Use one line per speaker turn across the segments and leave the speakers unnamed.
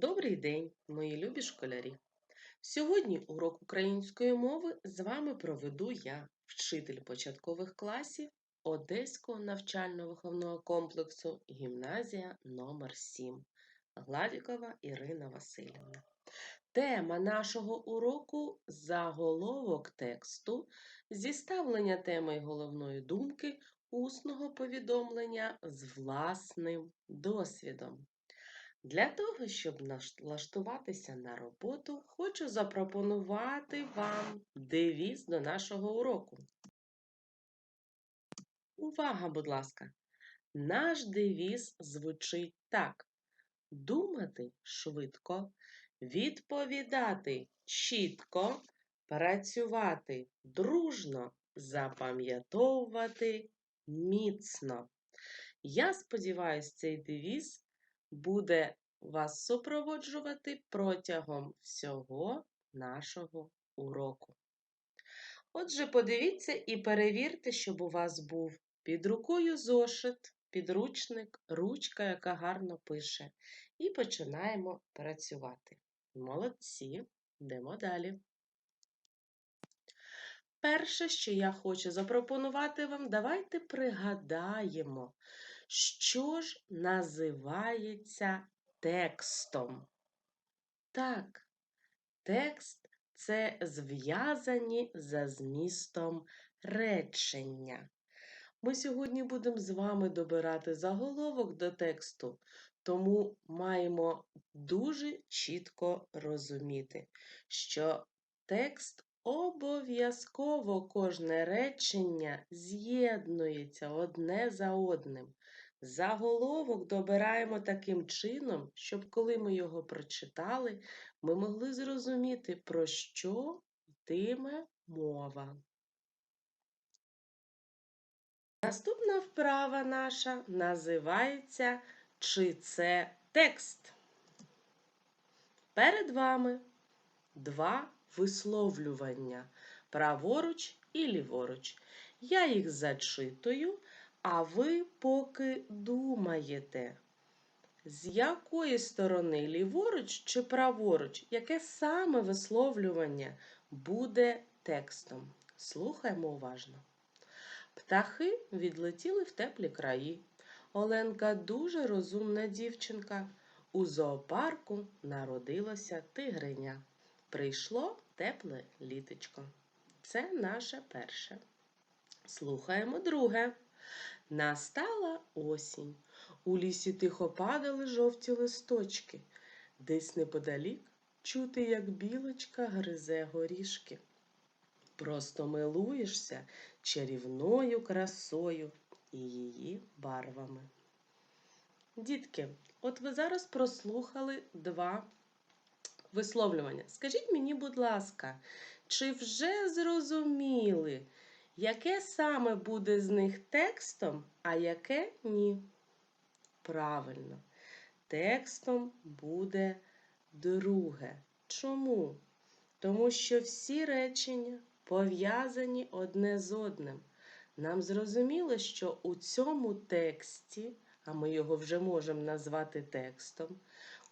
Добрий день, мої любі школярі! Сьогодні урок української мови з вами проведу я, вчитель початкових класів Одеського навчально-виховного комплексу Гімназія номер 7 Гладікова Ірина Васильівна. Тема нашого уроку заголовок тексту, зіставлення теми і головної думки усного повідомлення з власним досвідом. Для того, щоб налаштуватися на роботу, хочу запропонувати вам девіз до нашого уроку. Увага, будь ласка! Наш девіз звучить так: думати швидко, відповідати чітко, працювати дружно, запам'ятовувати міцно. Я сподіваюся, цей девіз буде вас супроводжувати протягом всього нашого уроку. Отже, подивіться і перевірте, щоб у вас був під рукою зошит, підручник, ручка, яка гарно пише. І починаємо працювати. Молодці, йдемо далі. Перше, що я хочу запропонувати вам, давайте пригадаємо, що ж називається текстом? Так, текст це зв'язані за змістом речення. Ми сьогодні будемо з вами добирати заголовок до тексту, тому маємо дуже чітко розуміти, що текст обов'язково кожне речення з'єднується одне за одним. Заголовок добираємо таким чином, щоб коли ми його прочитали, ми могли зрозуміти, про що йтиме мова. Наступна вправа наша називається Чи це текст? Перед вами два висловлювання праворуч і ліворуч. Я їх зачитую, а ви поки думаєте, з якої сторони ліворуч чи праворуч, яке саме висловлювання буде текстом? Слухаємо уважно. Птахи відлетіли в теплі краї. Оленка дуже розумна дівчинка. У зоопарку народилося тигриня. Прийшло тепле літочко. Це наше перше. Слухаємо друге. Настала осінь. У лісі тихо падали жовті листочки. Десь неподалік чути, як білочка гризе горішки. Просто милуєшся чарівною красою і її барвами. Дітки, от ви зараз прослухали два висловлювання. Скажіть мені, будь ласка, чи вже зрозуміли, яке саме буде з них текстом, а яке ні? Правильно, текстом буде друге. Чому? Тому що всі речення пов'язані одне з одним. Нам зрозуміло, що у цьому тексті, а ми його вже можемо назвати текстом,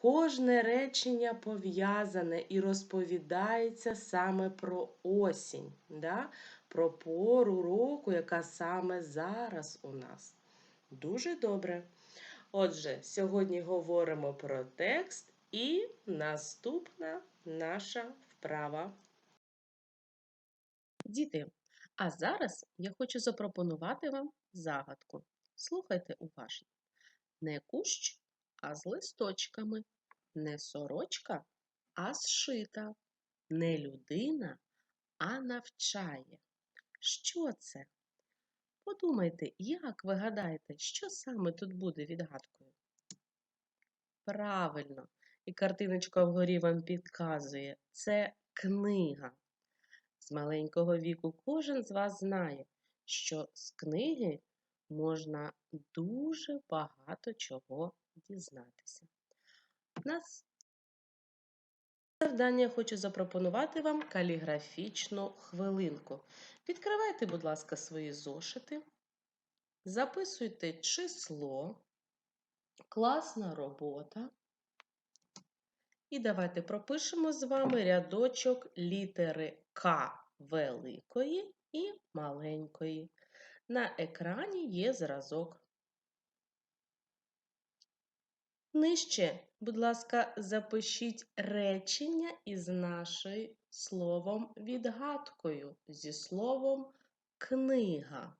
Кожне речення пов'язане і розповідається саме про осінь, да? про пору року, яка саме зараз у нас. Дуже добре. Отже, сьогодні говоримо про текст і наступна наша вправа. Діти, а зараз я хочу запропонувати вам загадку. Слухайте уважно. Не кущ а з листочками, не сорочка, а зшита, не людина, а навчає. Що це? Подумайте, як ви гадаєте, що саме тут буде відгадкою? Правильно, і картиночка вгорі вам підказує, це книга. З маленького віку кожен з вас знає, що з книги можна дуже багато чого дізнатися. Нас завдання я хочу запропонувати вам каліграфічну хвилинку. Відкривайте, будь ласка, свої зошити, записуйте число, класна робота. І давайте пропишемо з вами рядочок літери К великої і маленької. На екрані є зразок. Нижче, будь ласка, запишіть речення із нашою словом відгадкою зі словом книга.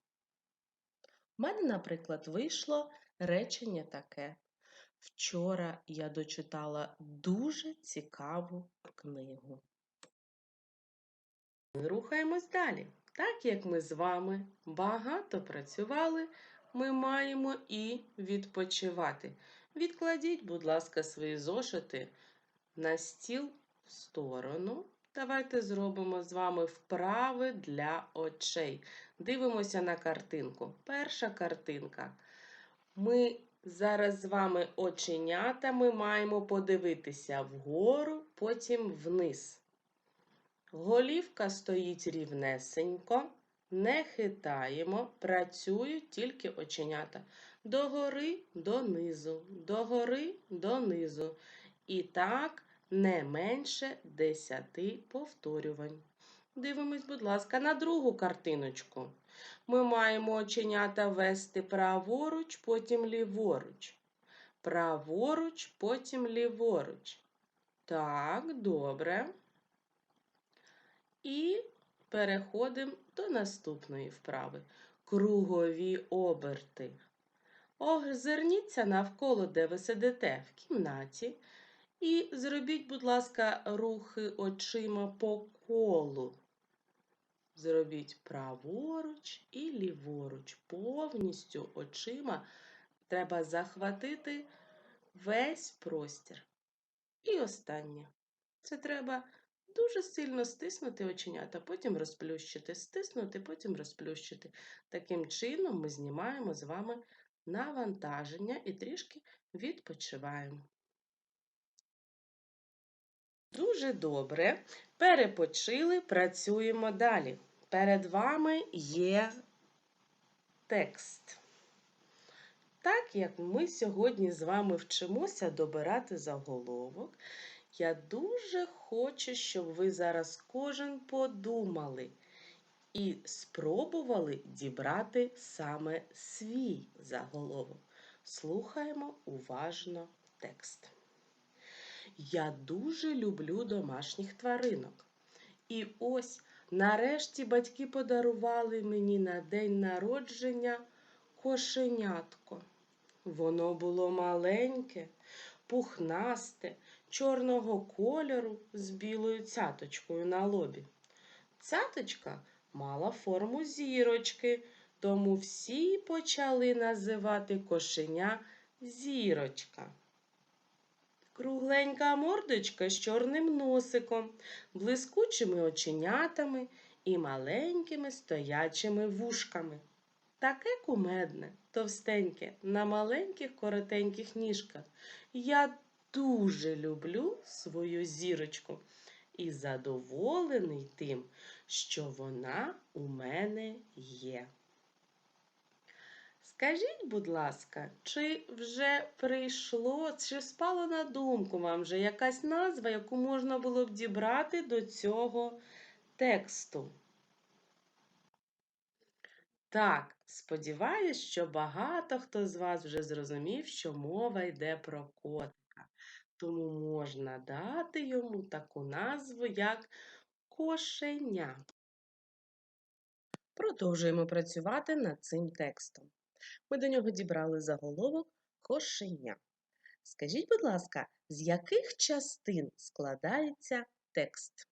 У мене, наприклад, вийшло речення таке. Вчора я дочитала дуже цікаву книгу. Ми рухаємось далі. Так як ми з вами багато працювали, ми маємо і відпочивати. Відкладіть, будь ласка, свої зошити на стіл в сторону. Давайте зробимо з вами вправи для очей. Дивимося на картинку. Перша картинка. Ми зараз з вами оченятами маємо подивитися вгору, потім вниз. Голівка стоїть рівнесенько, не хитаємо, працюють тільки оченята. Догори донизу, догори донизу. І так не менше 10 повторювань. Дивимось, будь ласка, на другу картиночку. Ми маємо оченята вести праворуч, потім ліворуч. Праворуч, потім ліворуч. Так, добре. І переходимо до наступної вправи. Кругові оберти. Озирніться навколо, де ви сидите в кімнаті. І зробіть, будь ласка, рухи очима по колу. Зробіть праворуч і ліворуч. Повністю очима треба захватити весь простір. І останнє. Це треба дуже сильно стиснути оченята, потім розплющити, стиснути, потім розплющити. Таким чином ми знімаємо з вами навантаження і трішки відпочиваємо. Дуже добре. Перепочили, працюємо далі. Перед вами є текст. Так як ми сьогодні з вами вчимося добирати заголовок, я дуже хочу, щоб ви зараз кожен подумали і спробували дібрати саме свій заголовок. Слухаємо уважно текст. Я дуже люблю домашніх тваринок. І ось нарешті батьки подарували мені на день народження кошенятко. Воно було маленьке, пухнасте, чорного кольору з білою цяточкою на лобі. Цяточка мала форму зірочки, тому всі почали називати кошеня зірочка. Кругленька мордочка з чорним носиком, блискучими оченятами і маленькими стоячими вушками. Таке кумедне, товстеньке, на маленьких коротеньких ніжках. Я дуже люблю свою зірочку і задоволений тим, що вона у мене є. Скажіть, будь ласка, чи вже прийшло, чи спало на думку вам вже якась назва, яку можна було б дібрати до цього тексту? Так, сподіваюсь, що багато хто з вас вже зрозумів, що мова йде про котика. Тому можна дати йому таку назву, як кошеня. Продовжуємо працювати над цим текстом. Ми до нього дібрали заголовок кошеня. Скажіть, будь ласка, з яких частин складається текст?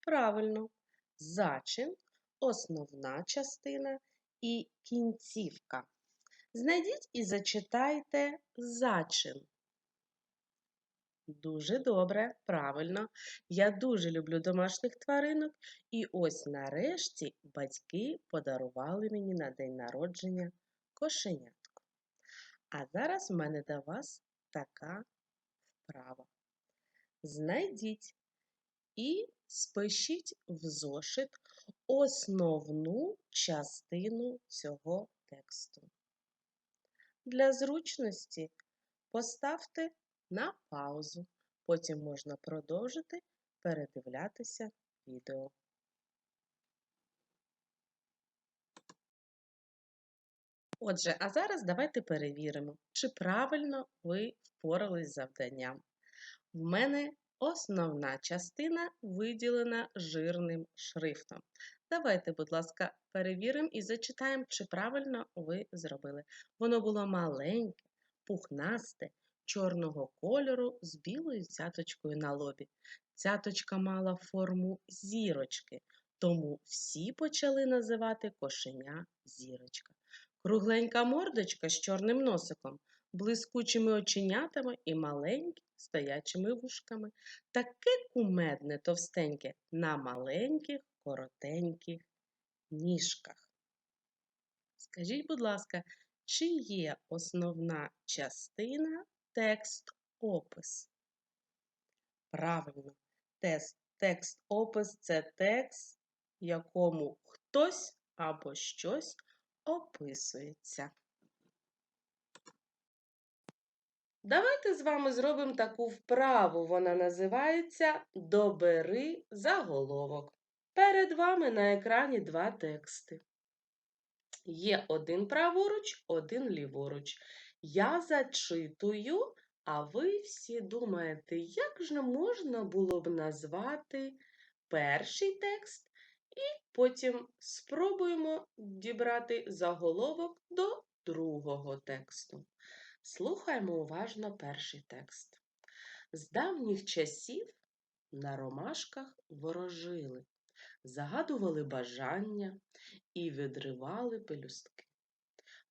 Правильно, зачин, основна частина і кінцівка. Знайдіть і зачитайте зачин. Дуже добре, правильно. Я дуже люблю домашніх тваринок. І ось нарешті батьки подарували мені на день народження кошенятко. А зараз в мене до вас така вправа. Знайдіть і спишіть в зошит основну частину цього тексту. Для зручності поставте на паузу. Потім можна продовжити передивлятися відео. Отже, а зараз давайте перевіримо, чи правильно ви впорались з завданням. В мене основна частина виділена жирним шрифтом. Давайте, будь ласка, перевіримо і зачитаємо, чи правильно ви зробили. Воно було маленьке, пухнасте, чорного кольору з білою цяточкою на лобі. Цяточка мала форму зірочки, тому всі почали називати кошеня зірочка. Кругленька мордочка з чорним носиком, блискучими оченятами і маленькими стоячими вушками. Таке кумедне товстеньке на маленьких коротеньких ніжках. Скажіть, будь ласка, чи є основна частина текст-опис? Правильно, тест, текст-опис це текст, якому хтось або щось описується. Давайте з вами зробимо таку вправу. Вона називається Добери заголовок. Перед вами на екрані два тексти. Є один праворуч, один ліворуч. Я зачитую, а ви всі думаєте, як же можна було б назвати перший текст, і потім спробуємо дібрати заголовок до другого тексту. Слухаємо уважно перший текст. З давніх часів на ромашках ворожили, загадували бажання і відривали пелюстки.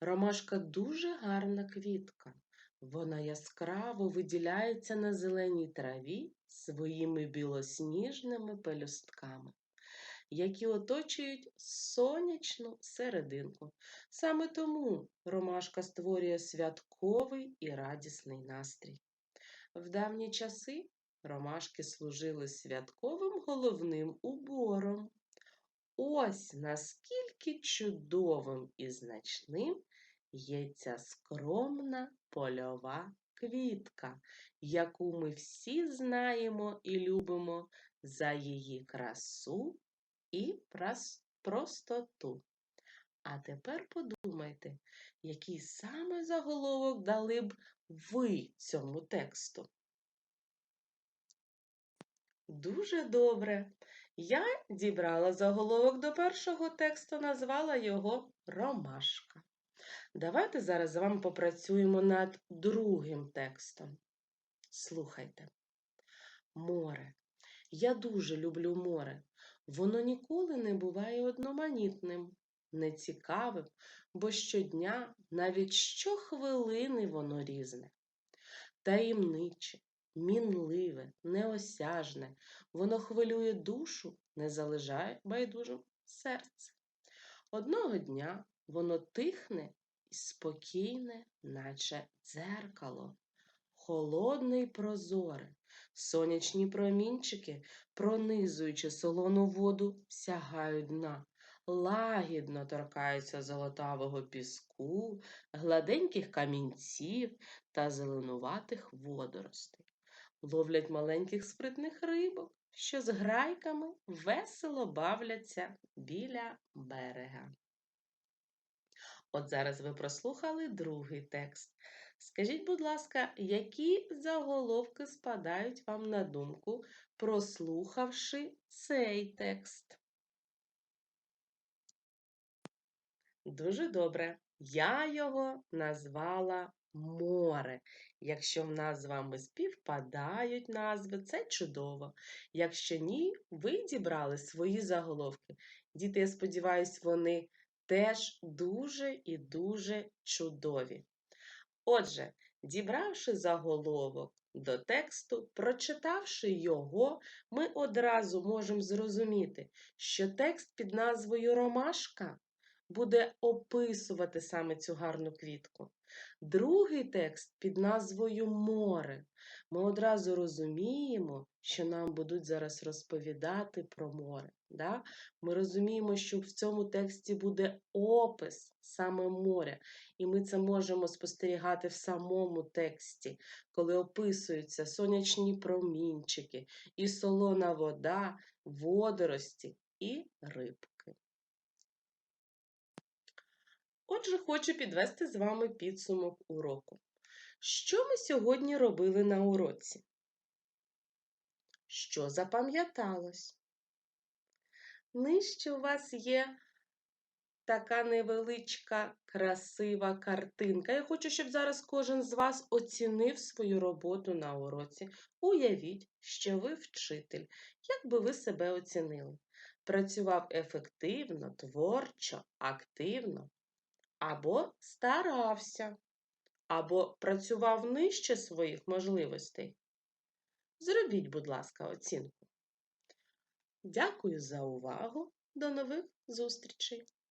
Ромашка дуже гарна квітка. Вона яскраво виділяється на зеленій траві своїми білосніжними пелюстками, які оточують сонячну серединку. Саме тому ромашка створює святковий і радісний настрій. В давні часи ромашки служили святковим головним убором. Ось наскільки чудовим і значним є ця скромна польова квітка, яку ми всі знаємо і любимо за її красу і простоту. А тепер подумайте, який саме заголовок дали б ви цьому тексту. Дуже добре. Я дібрала заголовок до першого тексту, назвала його Ромашка. Давайте зараз з вами попрацюємо над другим текстом. Слухайте. Море. Я дуже люблю море. Воно ніколи не буває одноманітним, нецікавим, бо щодня, навіть щохвилини воно різне. Таємниче, мінливе, неосяжне, воно хвилює душу, не залежає байдужим серце. Одного дня воно тихне і спокійне, наче дзеркало, холодне й прозоре, сонячні промінчики, пронизуючи солону воду, сягають дна. Лагідно торкаються золотавого піску, гладеньких камінців та зеленуватих водоростей. Ловлять маленьких спритних рибок, що з грайками весело бавляться біля берега. От зараз ви прослухали другий текст. Скажіть, будь ласка, які заголовки спадають вам на думку, прослухавши цей текст? Дуже добре. Я його назвала море. Якщо в нас з вами співпадають назви, це чудово. Якщо ні, ви дібрали свої заголовки. Діти, я сподіваюся, вони теж дуже і дуже чудові. Отже, дібравши заголовок до тексту, прочитавши його, ми одразу можемо зрозуміти, що текст під назвою Ромашка
буде описувати саме цю гарну квітку. Другий текст під назвою Море. Ми одразу розуміємо, що нам будуть зараз розповідати про море. Да? Ми розуміємо, що в цьому тексті буде опис саме моря, і ми це можемо спостерігати в самому тексті, коли описуються сонячні промінчики, і солона вода, водорості і рибки. Отже, хочу підвести з вами підсумок уроку. Що ми сьогодні робили на уроці? Що запам'яталось? Нижче у вас є така невеличка красива картинка. Я хочу, щоб зараз кожен з вас оцінив свою роботу на уроці. Уявіть, що ви вчитель. Як би ви себе оцінили? Працював ефективно, творчо, активно, або старався, або працював нижче своїх можливостей. Зробіть, будь ласка, оцінку. Дякую за увагу. До нових зустрічей!